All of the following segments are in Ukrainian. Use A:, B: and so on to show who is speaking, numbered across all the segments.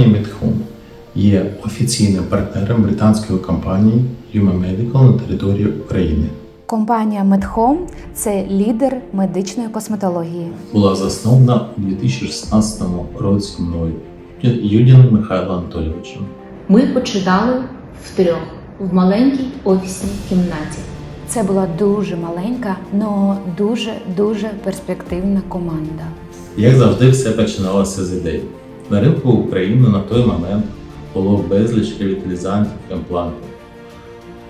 A: Компанія Medhome є офіційним партнером британської компанії Human Medical на території України.
B: Компанія Медхом це лідер медичної косметології.
A: Була заснована у 2016 році мною Юдіним Михайлом Анатолійовичем.
C: Ми починали втрьох в маленькій офісній кімнаті.
B: Це була дуже маленька, але дуже дуже перспективна команда.
A: Як завжди, все починалося з ідей. На ринку України на той момент було безліч ревіталізантів імплантів.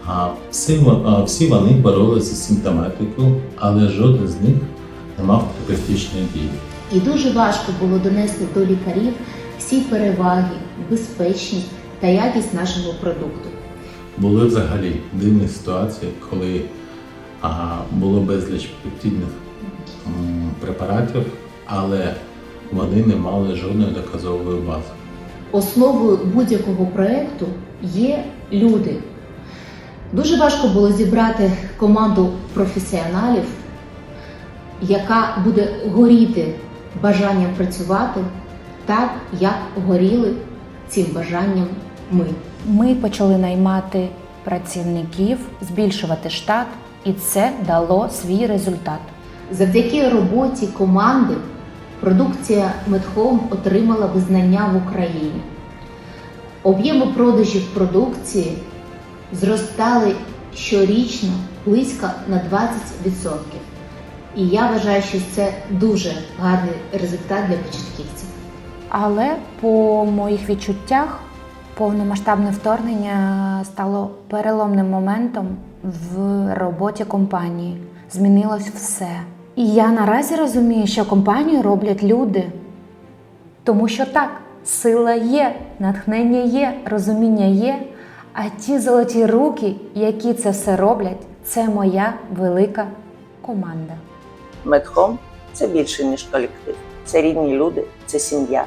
A: А всі, а всі вони боролися з симптоматикою, але жоден з них не мав терапевтичної дії.
C: І дуже важко було донести до лікарів всі переваги, безпечність та якість нашого продукту.
A: Були взагалі дивні ситуації, коли а, було безліч пептидних препаратів, але вони не мали жодної доказової бази.
C: Основою будь-якого проєкту є люди. Дуже важко було зібрати команду професіоналів, яка буде горіти бажанням працювати так, як горіли цим бажанням ми.
B: Ми почали наймати працівників, збільшувати штат, і це дало свій результат.
C: Завдяки роботі команди продукція Медхом отримала визнання в Україні. Об'єми продажів продукції зростали щорічно близько на 20%. І я вважаю, що це дуже гарний результат для початківців.
B: Але по моїх відчуттях повномасштабне вторгнення стало переломним моментом в роботі компанії. Змінилось все. І я наразі розумію, що компанію роблять люди. Тому що так, сила є, натхнення є, розуміння є. А ті золоті руки, які це все роблять, це моя велика команда.
D: Медхом це більше ніж колектив. Це рідні люди, це сім'я,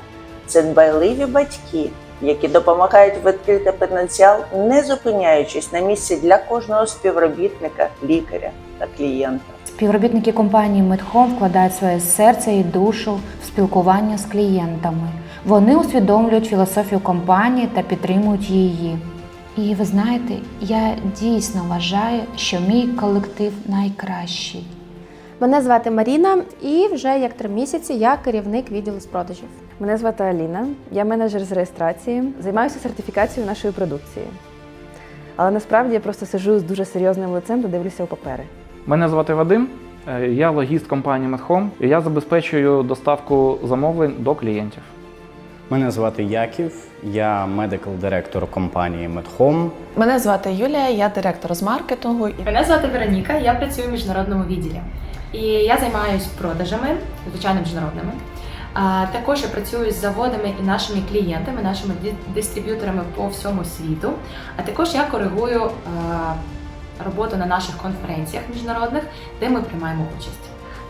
D: це дбайливі батьки, які допомагають відкрити потенціал, не зупиняючись на місці для кожного співробітника, лікаря та клієнта.
B: Співробітники компанії Медхом вкладають своє серце і душу в спілкування з клієнтами. Вони усвідомлюють філософію компанії та підтримують її. І ви знаєте, я дійсно вважаю, що мій колектив найкращий.
E: Мене звати Маріна, і вже як три місяці я керівник відділу з продажів.
F: Мене звати Аліна, я менеджер з реєстрації, займаюся сертифікацією нашої продукції. Але насправді я просто сиджу з дуже серйозним лицем та дивлюся у папери.
G: Мене звати Вадим, е, я логіст компанії Medhome, і я забезпечую доставку замовлень до клієнтів.
H: Мене звати Яків, я медикал директор компанії Medhome.
I: Мене звати Юлія, я директор з маркетингу.
J: Мене звати Вероніка, я працюю в міжнародному відділі. І я займаюся продажами, звичайно, міжнародними. А також я працюю з заводами і нашими клієнтами, нашими дистриб'юторами по всьому світу. А також я коригую роботу на наших конференціях міжнародних, де ми приймаємо участь.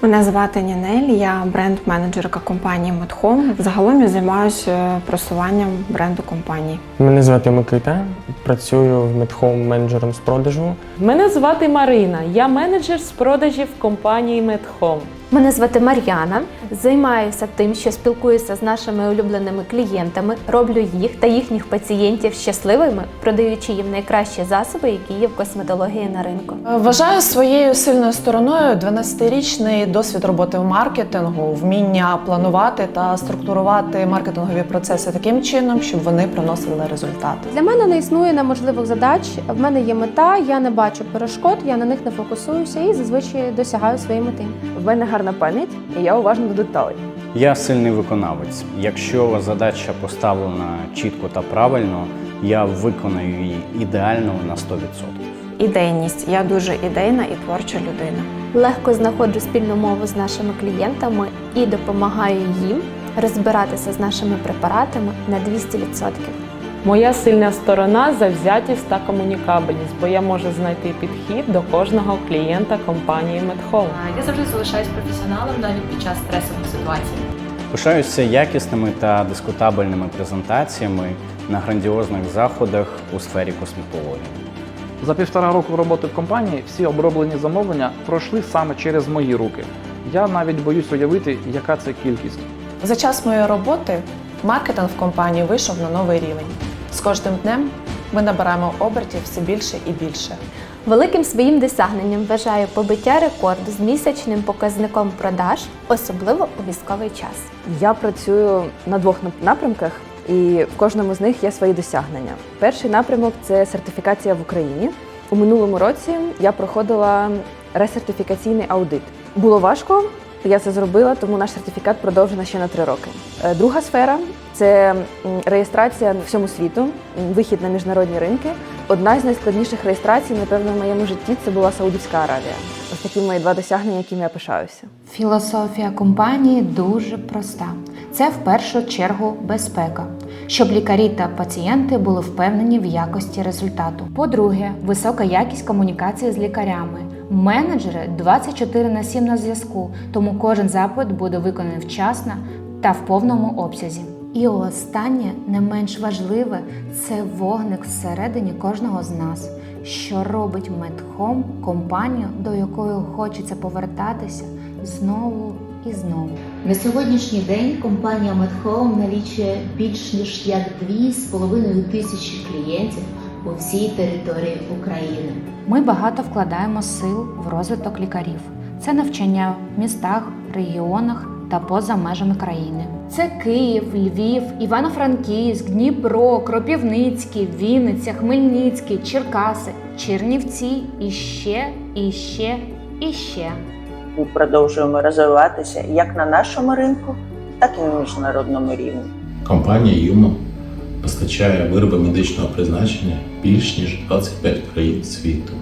K: Мене звати Нінель, я бренд-менеджерка компанії Медхом. Загалом я займаюся просуванням бренду компанії.
L: Мене звати Микита, працюю в Медхом менеджером з продажу.
F: Мене звати Марина, я менеджер з продажів компанії Медхом.
E: Мене звати Мар'яна. Займаюся тим, що спілкуюся з нашими улюбленими клієнтами, роблю їх та їхніх пацієнтів щасливими, продаючи їм найкращі засоби, які є в косметології на ринку.
I: Вважаю своєю сильною стороною 12-річний досвід роботи в маркетингу, вміння планувати та структурувати маркетингові процеси таким чином, щоб вони приносили результати.
E: Для мене не існує неможливих задач. В мене є мета, я не бачу перешкод, я на них не фокусуюся і зазвичай досягаю своєї мети.
F: В мене гарна пам'ять, і я уважна до деталей.
H: Я сильний виконавець. Якщо задача поставлена чітко та правильно, я виконаю її ідеально на 100%.
K: Ідейність. Я дуже ідейна і творча людина.
E: Легко знаходжу спільну мову з нашими клієнтами і допомагаю їм розбиратися з нашими препаратами на 200%.
F: Моя сильна сторона завзятість та комунікабельність, бо я можу знайти підхід до кожного клієнта компанії Медхом.
J: А Я завжди залишаюсь професіоналом навіть під час стресових ситуацій.
H: Пишаюся якісними та дискутабельними презентаціями на грандіозних заходах у сфері косметології.
G: За півтора року роботи в компанії всі оброблені замовлення пройшли саме через мої руки. Я навіть боюсь уявити, яка це кількість.
I: За час моєї роботи Маркетинг в компанії вийшов на новий рівень. З кожним днем ми набираємо обертів все більше і більше.
E: Великим своїм досягненням вважаю побиття рекорду з місячним показником продаж, особливо у військовий час.
F: Я працюю на двох напрямках, і в кожному з них є свої досягнення. Перший напрямок це сертифікація в Україні. У минулому році я проходила ресертифікаційний аудит. Було важко, я це зробила, тому наш сертифікат продовжено ще на три роки. Е, Друга сфера це реєстрація всьому світу, вихід на міжнародні ринки. Одна з найскладніших реєстрацій, напевно, в моєму житті це була Саудівська Аравія. Ось такі мої два досягнення, якими я пишаюся.
B: Філософія компанії дуже проста. Це в першу чергу безпека, щоб лікарі та пацієнти були впевнені в якості результату. По-друге, висока якість комунікації з лікарями. Менеджери 24 на 7 на зв'язку, тому кожен запит буде виконаний вчасно та в повному обсязі. І останнє, не менш важливе, це вогник всередині кожного з нас, що робить Медхом компанію, до якої хочеться повертатися знову і знову.
C: На сьогоднішній день компанія Medhome налічує більш ніж як 2,5 тисячі клієнтів по всій території України.
B: Ми багато вкладаємо сил в розвиток лікарів. Це навчання в містах, регіонах та поза межами країни. Це Київ, Львів, Івано-Франківськ, Дніпро, Кропівницький, Вінниця, Хмельницький, Черкаси, Чернівці і ще, і ще, і ще.
D: Ми продовжуємо розвиватися як на нашому ринку, так і на міжнародному рівні.
A: Компанія Юмо постачає вироби медичного призначення більш ніж 25 країн світу.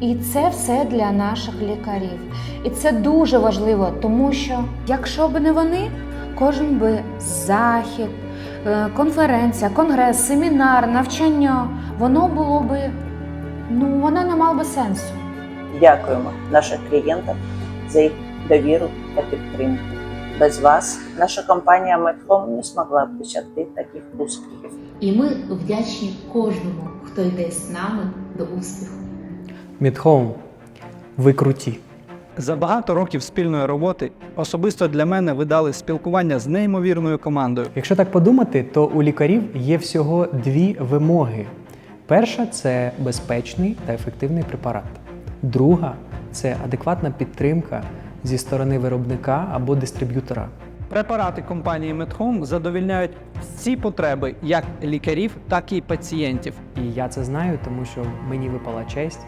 B: І це все для наших лікарів. І це дуже важливо, тому що якщо б не вони, кожен би захід, е, конференція, конгрес, семінар, навчання, воно було би, ну воно не мало би сенсу.
D: Дякуємо нашим клієнтам за їх довіру та підтримку. Без вас наша компанія Medhome не змогла б досягти таких успіхів.
C: І ми вдячні кожному, хто йде з нами до успіху.
L: Мідхоум. Ви круті.
M: За багато років спільної роботи особисто для мене ви дали спілкування з неймовірною командою.
L: Якщо так подумати, то у лікарів є всього дві вимоги. Перша це безпечний та ефективний препарат. Друга це адекватна підтримка зі сторони виробника або дистриб'ютора.
M: Препарати компанії Medhome задовільняють всі потреби як лікарів, так і пацієнтів.
L: І я це знаю, тому що мені випала честь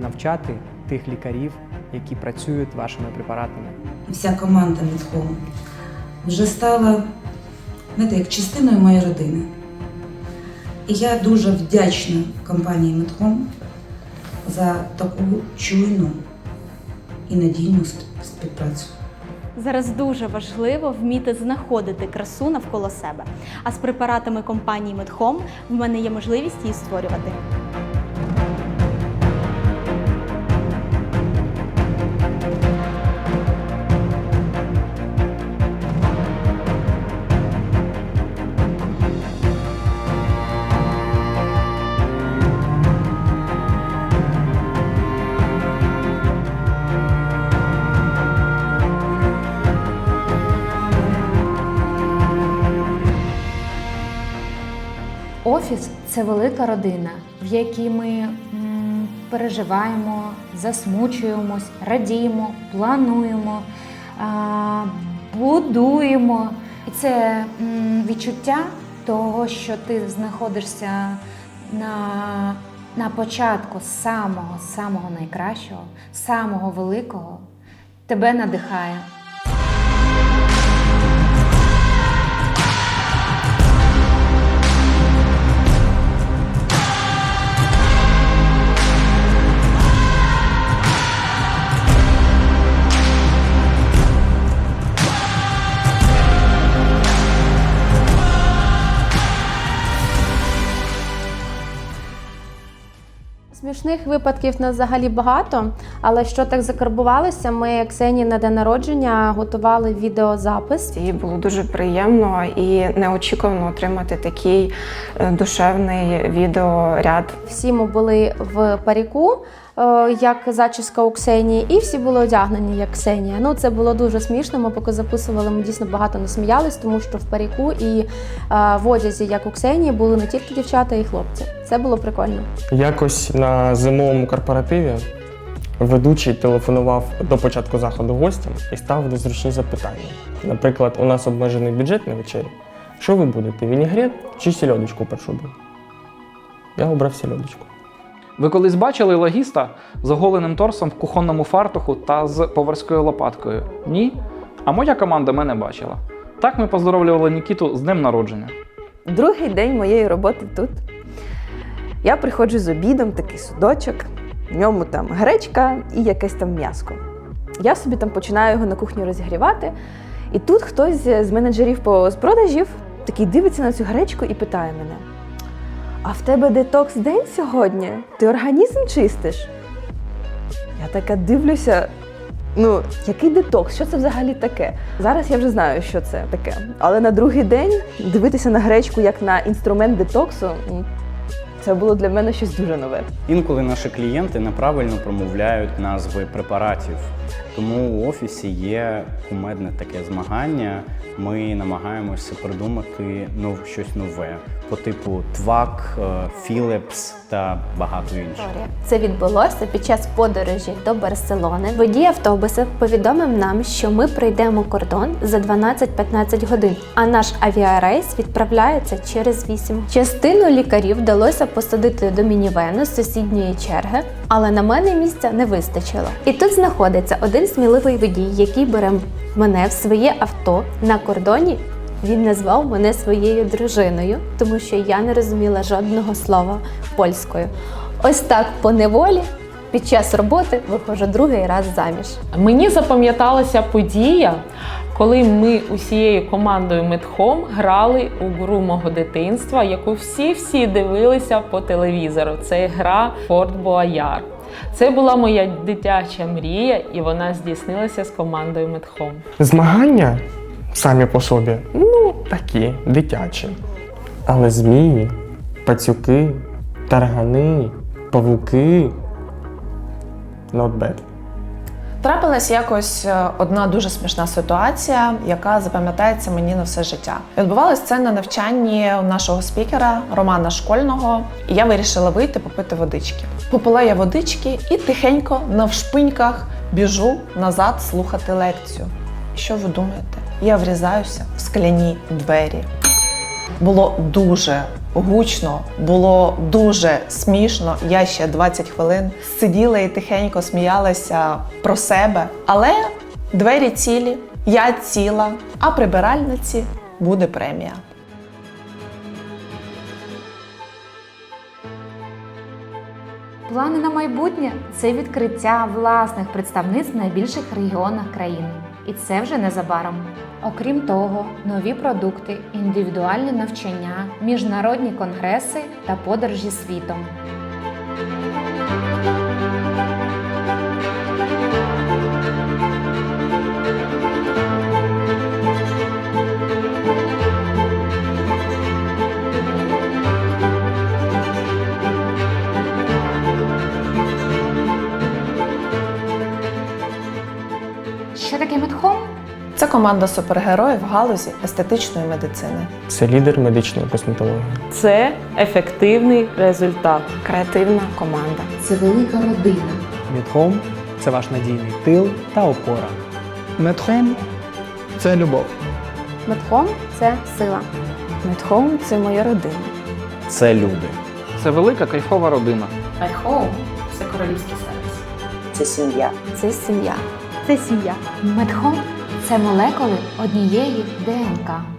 L: навчати тих лікарів, які працюють вашими препаратами.
N: вся команда Медхом вже стала знаєте, як частиною моєї родини. І я дуже вдячна компанії Медхом за таку чуйну і надійну співпрацю.
O: Зараз дуже важливо вміти знаходити красу навколо себе. А з препаратами компанії Медхом в мене є можливість її створювати.
B: Офіс це велика родина, в якій ми м, переживаємо, засмучуємось, радіємо, плануємо, а, будуємо. І це м, відчуття того, що ти знаходишся на, на початку самого, самого найкращого, самого великого, тебе надихає.
E: Смішних випадків нас взагалі багато, але що так закарбувалося, ми Ксенії на день народження готували відеозапис.
K: І було дуже приємно і неочікувано отримати такий е, душевний відеоряд.
E: Всі ми були в паріку, е, як зачіска у Ксенії, і всі були одягнені як Ксенія. Ну це було дуже смішно. Ми поки записували, ми дійсно багато насміялись, тому що в паріку і е, в одязі, як у Ксенії, були не тільки дівчата, і хлопці. Це було прикольно.
P: Якось на зимовому корпоративі ведучий телефонував до початку заходу гостям і ставив незручні запитання. Наприклад, у нас обмежений бюджет на вечері. Що ви будете? Вінігрет чи сільодочку під? Я обрав сільодочку.
G: Ви колись бачили логіста з оголеним торсом в кухонному фартуху та з поварською лопаткою? Ні? А моя команда мене бачила. Так ми поздоровлювали Нікіту з днем народження.
F: Другий день моєї роботи тут. Я приходжу з обідом, такий судочок, в ньому там гречка і якесь там м'яско. Я собі там починаю його на кухні розігрівати, і тут хтось з менеджерів по з продажів такий дивиться на цю гречку і питає мене: А в тебе детокс день сьогодні? Ти організм чистиш? Я така дивлюся. Ну, який детокс? Що це взагалі таке? Зараз я вже знаю, що це таке. Але на другий день дивитися на гречку як на інструмент детоксу, це було для мене щось дуже нове.
H: Інколи наші клієнти неправильно промовляють назви препаратів. Тому у офісі є кумедне таке змагання. Ми намагаємося придумати нов, щось нове по типу Твак, Philips та багато інших.
E: Це відбулося під час подорожі до Барселони. Водій автобуса повідомив нам, що ми пройдемо кордон за 12-15 годин, а наш авіарейс відправляється через 8. Частину лікарів вдалося посадити до мінівену з сусідньої черги, але на мене місця не вистачило. І тут знаходиться один сміливий водій, який бере мене в своє авто на кордоні. Він назвав мене своєю дружиною, тому що я не розуміла жодного слова польською. Ось так по неволі під час роботи виходжу другий раз заміж.
Q: Мені запам'яталася подія, коли ми усією командою Медхом грали у гру мого дитинства, яку всі-всі дивилися по телевізору. Це гра Форт Бояр. Це була моя дитяча мрія, і вона здійснилася з командою Медхом.
P: Змагання самі по собі, ну, такі, дитячі. Але змії, пацюки, таргани, павуки. Not bad.
I: Трапилась якось е, одна дуже смішна ситуація, яка запам'ятається мені на все життя. Відбувалось це на навчанні нашого спікера Романа Школьного, і я вирішила вийти попити водички. Попила я водички і тихенько навшпиньках біжу назад слухати лекцію. Що ви думаєте? Я врізаюся в скляні двері. Було дуже гучно, було дуже смішно. Я ще 20 хвилин сиділа і тихенько сміялася про себе. Але двері цілі, я ціла, а прибиральниці буде премія.
B: Плани на майбутнє це відкриття власних представництв в найбільших регіонах країни. І це вже незабаром. Окрім того, нові продукти, індивідуальне навчання, міжнародні конгреси та подорожі світом.
I: Це команда супергероїв в галузі естетичної медицини.
P: Це лідер медичної косметології.
Q: Це ефективний результат.
K: Креативна команда.
C: Це велика родина.
L: Медхом це ваш надійний тил та опора.
M: Медхом це любов.
E: Медхом це сила.
F: Медхом це моя родина.
H: Це люди.
G: Це велика кайфова родина.
J: Home – це королівський сервіс.
D: Це сім'я.
E: Це сім'я. Це сім'я.
B: Медхом це молекули однієї ДНК.